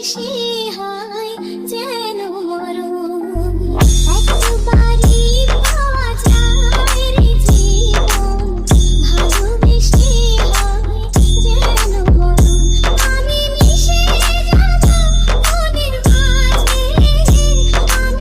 নিশিহায় যে